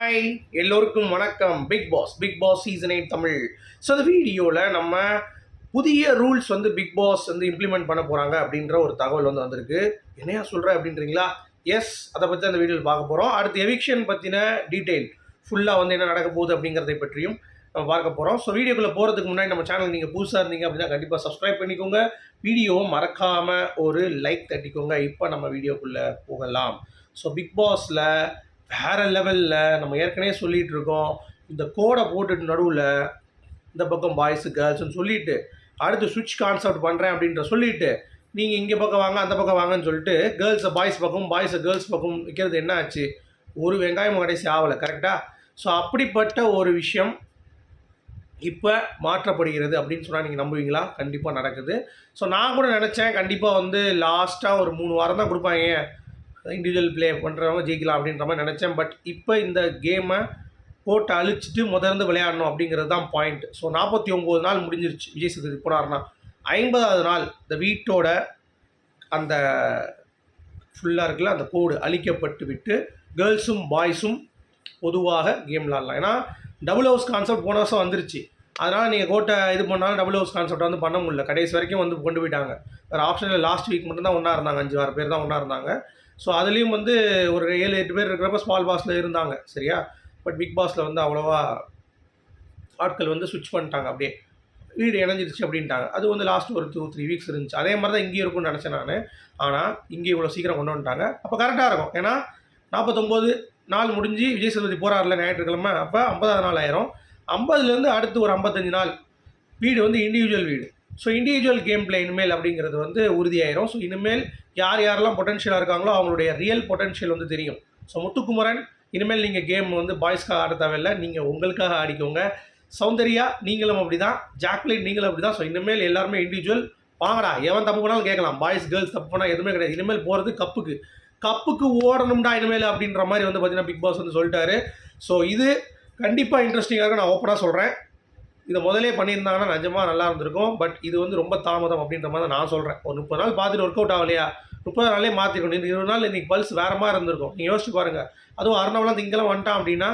Hi எல்லோருக்கும் வணக்கம். Bigg Boss Bigg Boss season eight Tamil. So இந்த வீடியோவில் நம்ம புதிய ரூல்ஸ் வந்து பிக் பாஸ் வந்து இம்ப்ளிமெண்ட் பண்ண போகிறாங்க அப்படின்ற ஒரு தகவல் வந்து வந்திருக்கு. என்னையா சொல்கிற அப்படின்றீங்களா? எஸ் அதை பற்றி அந்த வீடியோவில் பார்க்க போகிறோம் அடுத்து எவிக்ஷன் பற்றின டீட்டெயில் ஃபுல்லாக வந்து என்ன நடக்க போகுது அப்படிங்கிறதை பற்றியும் நம்ம பார்க்க போகிறோம் ஸோ வீடியோக்குள்ளே போகிறதுக்கு முன்னாடி நம்ம சேனல் நீங்கள் புதுசாக இருந்தீங்க அப்படின்னா கண்டிப்பாக சப்ஸ்கிரைப் பண்ணிக்கோங்க. வீடியோவை மறக்காமல் ஒரு லைக் தட்டிக்கோங்க. இப்போ நம்ம வீடியோக்குள்ளே போகலாம். ஸோ பிக் பாஸில் வேறு லெவலில் நம்ம ஏற்கனவே சொல்லிகிட்டு இருக்கோம். இந்த கோடை போட்டுட்டு நடுவில் இந்த பக்கம் பாய்ஸு கேர்ள்ஸ்னு சொல்லிட்டு அடுத்து சுவிட்ச் கான்செப்ட் பண்ணுறேன் அப்படின்ற சொல்லிட்டு நீங்கள் இங்கே பக்கம் வாங்க அந்த பக்கம் வாங்கன்னு சொல்லிட்டு கேர்ள்ஸை பாய்ஸ் பக்கம் பாய்ஸை கேர்ள்ஸ் பக்கம் வைக்கிறது என்ன ஆச்சு? ஒரு வெங்காயம் கடைசி ஆகலை கரெக்டாக ஸோ அப்படிப்பட்ட ஒரு விஷயம் இப்போ மாற்றப்படுகிறது அப்படின்னு சொன்னால் நீங்கள் நம்புவீங்களா? கண்டிப்பாக நடக்குது. ஸோ நான் கூட நினச்சேன் கண்டிப்பாக வந்து லாஸ்ட்டாக ஒரு மூணு வாரம் தான் கொடுப்பாங்க. இண்டிவிஜுவல் ப்ளே பண்ணுறவங்க ஜெயிக்கலாம் அப்படின்ற மாதிரி நினச்சேன். பட் இப்போ இந்த கேமை போட்டு அழிச்சிட்டு முதர்ந்து விளையாடணும் அப்படிங்கிறது தான் பாயிண்ட் ஸோ நாற்பத்தி ஒம்பது நாள் முடிஞ்சிருச்சு. விஜய் சேதுபதி போனார்னா ஐம்பதாவது நாள் இந்த வீட்டோட அந்த ஃபுல்லாக இருக்குல்ல அந்த கோடு அழிக்கப்பட்டு விட்டு கேர்ள்ஸும் பாய்ஸும் பொதுவாக கேம் விளாட்லாம் ஏன்னா டபுள் ஹவுஸ் கான்செப்ட் போன வருஷம் வந்துருச்சு. அதனால் நீங்கள் கோட்டை இது பண்ணாலும் டபுள் ஹவுஸ் கான்செப்ட் வந்து பண்ண முடியல. கடைசி வரைக்கும் வந்து கொண்டு போயிட்டாங்க. வேறு ஆப்ஷனில் லாஸ்ட் வீக் மட்டும்தான் ஒன்றா இருந்தாங்க. அஞ்சு ஆறு பேர் தான் ஒன்றா இருந்தாங்க. ஸோ அதுலேயும் வந்து ஒரு ஏழு எட்டு பேர் இருக்கிறப்ப ஸ்மால் பாஸில் இருந்தாங்க. சரியா? பட் பிக் பாஸில் வந்து அவ்வளோவா ஆட்கள் வந்து சுவிட்ச் பண்ணிட்டாங்க. அப்படியே வீடு இணைஞ்சிருச்சு அப்படின்ட்டாங்க. அது வந்து லாஸ்ட் ஒரு டூ த்ரீ வீக்ஸ் இருந்துச்சு. அதே மாதிரி தான் இங்கேயும் இருக்கும்னு நினச்சேன் நான். ஆனால் இங்கே இவ்வளோ சீக்கிரம் கொண்டு வந்துட்டாங்க. அப்போ கரெக்டாக இருக்கும். ஏன்னா நாற்பத்தொம்போது நாள் முடிஞ்சு விஜய் சேதுபதி போகிறார்ல ஞாயிற்றுக்கிழமை. அப்போ ஐம்பதாவது நாள் ஆயிரும். ஐம்பதுலேருந்து அடுத்து ஒரு ஐம்பத்தஞ்சு நாள் வீடு வந்து இண்டிவிஜுவல் வீடு. ஸோ இண்டிவிஜுவல் கேம் பிளே இனிமேல் அப்படிங்கிறது வந்து உறுதியாயிரும். ஸோ இனிமேல் யார் யாரெல்லாம் பொட்டன்ஷியலாக இருக்காங்களோ அவங்களுடைய ரியல் பொட்டன்ஷியல் வந்து தெரியும். ஸோ முத்துக்குமரன் இனிமேல் நீங்கள் கேம் வந்து பாய்ஸ்க்காக ஆட தேவையில்லை. நீங்கள் உங்களுக்காக ஆடிக்கோங்க. சௌந்தர்யா நீங்களும் அப்படி தான் ஜாக்லின் நீங்களும் அப்படி தான் ஸோ இனிமேல் எல்லாருமே இண்டிவிஜுவல் வாங்கடா எவன் தப்பு பண்ணாலும் கேட்கலாம். பாய்ஸ் கேர்ள்ஸ் தப்பு பண்ணால் எதுவுமே கிடையாது. இனிமேல் போகிறது கப்புக்கு. கப்புக்கு ஓடணும்டா இனிமேல் அப்படின்ற மாதிரி வந்து பார்த்தீங்கன்னா பிக் பாஸ் வந்து சொல்லிட்டாரு. ஸோ இது கண்டிப்பாக இன்ட்ரெஸ்டிங்காக நான் ஓப்பனாக சொல்கிறேன் இதை முதலே பண்ணியிருந்தாங்கன்னா நிஜமாக நல்லா இருந்திருக்கும். பட் இது வந்து ரொம்ப தாமதம் அப்படின்ற மாதிரி தான் நான் சொல்கிறேன் ஒரு முப்பது நாள் பார்த்துட்டு ஒர்க் அவுட் ஆகலையா? முப்பது நாளே மாற்றிக்கணும் இந்த இருபது நாள் இன்றைக்கி பல்ஸ் வேறு மாதிரி இருந்திருக்கும். நீங்கள் யோசிச்சு பாருங்கள் அதுவும் அரணவெலாம் திங்கெல்லாம் வந்துட்டான் அப்படின்னா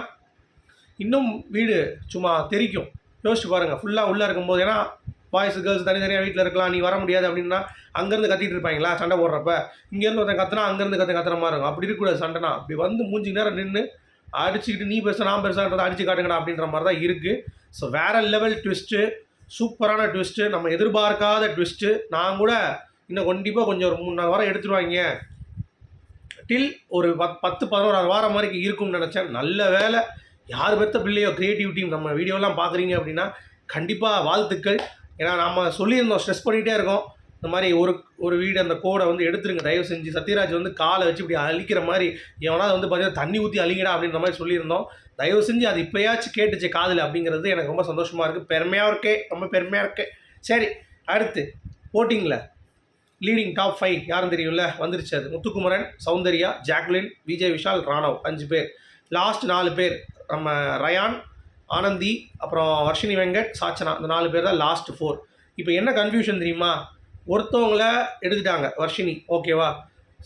இன்னும் வீடு சும்மா தெரிக்கும். யோசிச்சு பாருங்கள் ஃபுல்லாக உள்ளே இருக்கும்போது ஏன்னா பாய்ஸ் கேர்ள்ஸ் தனித்தனியாக வீட்டில் இருக்கலாம். நீ வர முடியாது அப்படின்னா அங்கேருந்து கத்திட்டு இருப்பாங்களா? சண்டை போடுறப்ப. இங்கேருந்து ஒருத்தன் கத்துனா அங்கேருந்து கத்த கத்துற மாதிரி இருக்கும். அப்படி இருக்கக்கூடாது சண்டைனா. அப்படி வந்து மூஞ்சி நேரம் நின்று அடிச்சுக்கிட்டு நீ பெருசா நான் பெருசான்றதை அடிச்சு காட்டுங்கடா அப்படின்ற மாதிரி தான் இருக்குது ஸோ வேற லெவல் ட்விஸ்ட்டு சூப்பரான ட்விஸ்ட்டு நம்ம எதிர்பார்க்காத ட்விஸ்ட்டு நான் கூட இன்னும் கண்டிப்பாக கொஞ்சம் ஒரு மூணு நாலு வாரம் எடுத்துருவாங்க டில் ஒரு பத் பத்து பதினோராது வாரம் வரைக்கும் இருக்கும்னு நினச்சேன். நல்ல வேலை. யார் பெற்ற பிள்ளையோ க்ரியேட்டிவிட்டி நம்ம வீடியோலாம் பார்க்குறீங்க அப்படின்னா கண்டிப்பாக வாழ்த்துக்கள். ஏன்னா நம்ம சொல்லியிருந்தோம் ஸ்ட்ரெஸ் பண்ணிகிட்டே இருக்கோம். இந்த மாதிரி ஒரு ஒரு வீடு அந்த கோடை வந்து எடுத்துருங்க. தயவு செஞ்சு சத்யராஜ் வந்து காலை வச்சு இப்படி அழிக்கிற மாதிரி எவனாவது வந்து பார்த்தீங்கன்னா தண்ணி ஊற்றி அழிங்கடா அப்படின்ற மாதிரி சொல்லியிருந்தோம். தயவு செஞ்சு அது இப்போயாச்சும் கேட்டுச்சு காதில் அப்படிங்கிறது எனக்கு ரொம்ப சந்தோஷமாக இருக்குது பெருமையாக இருக்கே ரொம்ப பெருமையாக இருக்கே. சரி அடுத்து போட்டிங்கில் லீடிங் டாப் ஃபைவ் யாரும் தெரியும்ல? வந்துருச்சு அது. முத்துக்குமரன் சௌந்தர்யா ஜாக்லின் விஜய் விஷால் ராணவ் அஞ்சு பேர். லாஸ்ட் நாலு பேர். நம்ம ரயான் ஆனந்தி அப்புறம் வர்ஷினி வெங்கட் சாச்சனா. இந்த நாலு பேர் தான் லாஸ்ட் ஃபோர் இப்போ என்ன கன்ஃபியூஷன் தெரியுமா? ஒருத்தவங்கள எடுத்துட்டாங்க வர்ஷினி. ஓகேவா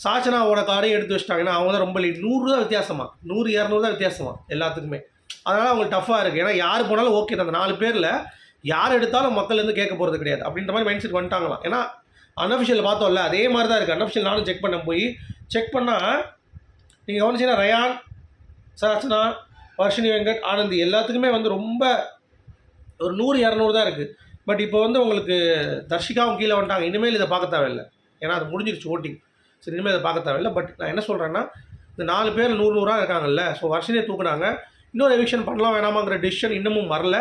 சாச்சனாவோட காரையும் எடுத்து வச்சிட்டாங்கன்னா அவங்க தான் ரொம்ப லீட் நூறு தான் வித்தியாசமா. நூறு இரநூறு தான் வித்தியாசமா எல்லாத்துக்குமே. அதனால் அவங்களுக்கு டஃப்பாக இருக்குது ஏன்னா யார் போனாலும் ஓகே தான். அந்த நாலு பேரில் யார் எடுத்தாலும் மக்கள் வந்து கேட்க போகிறது கிடையாது. அப்படின்ற மாதிரி மைண்ட் செட் வந்துட்டாங்களாம். ஏன்னா அன்அஃபிஷியல் பார்த்தோம்ல அதே மாதிரி தான் இருக்குது அன்அஃபிஷியல் நானும் செக் பண்ண போய். செக் பண்ணால் நீங்கள் கவனிச்சிங்கன்னா ரயான் சாச்சனா வர்ஷினி வெங்கட் ஆனந்தி எல்லாத்துக்குமே வந்து ரொம்ப ஒரு நூறு இரநூறு தான் இருக்குது பட் இப்போ வந்து உங்களுக்கு தர்ஷிகாவும் கீழே வந்துட்டாங்க. இனிமேல் இதை பார்க்க தேவையில்லை. ஏன்னா அது முடிஞ்சிருச்சு ஓட்டிங் சரி இனிமேல் இதை பார்க்க தேவையில்லை. பட் நான் என்ன சொல்கிறேன்னா இந்த நாலு பேர் நூறு நூறாக இருக்காங்கல்ல. ஸோ வர்ஷினியை தூக்குனாங்க. இன்னொரு எவிக்ஷன் பண்ணலாம் வேணாமாங்கிற டிசிஷன் இன்னமும் வரல.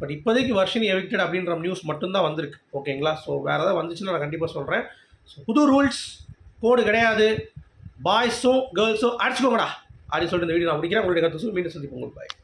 பட் இப்போதைக்கு வர்ஷினி எவிக்டட் அப்படின்ற நியூஸ் மட்டும்தான் வந்திருக்கு. ஓகேங்களா ஸோ வேறு ஏதாவது வந்துச்சுன்னா நான் கண்டிப்பாக சொல்கிறேன் ஸோ புது ரூல்ஸ் கோடு கிடையாது. பாய்ஸும் கேர்ள்ஸும் அடிச்சுக்கோங்கடா. அப்படின்னு சொல்லிட்டு இந்த வீடியோ நான் முடிக்கிறேன். உங்களுடைய கருத்து மீண்டும் சந்திப்போம். உங்களுக்கு பாய்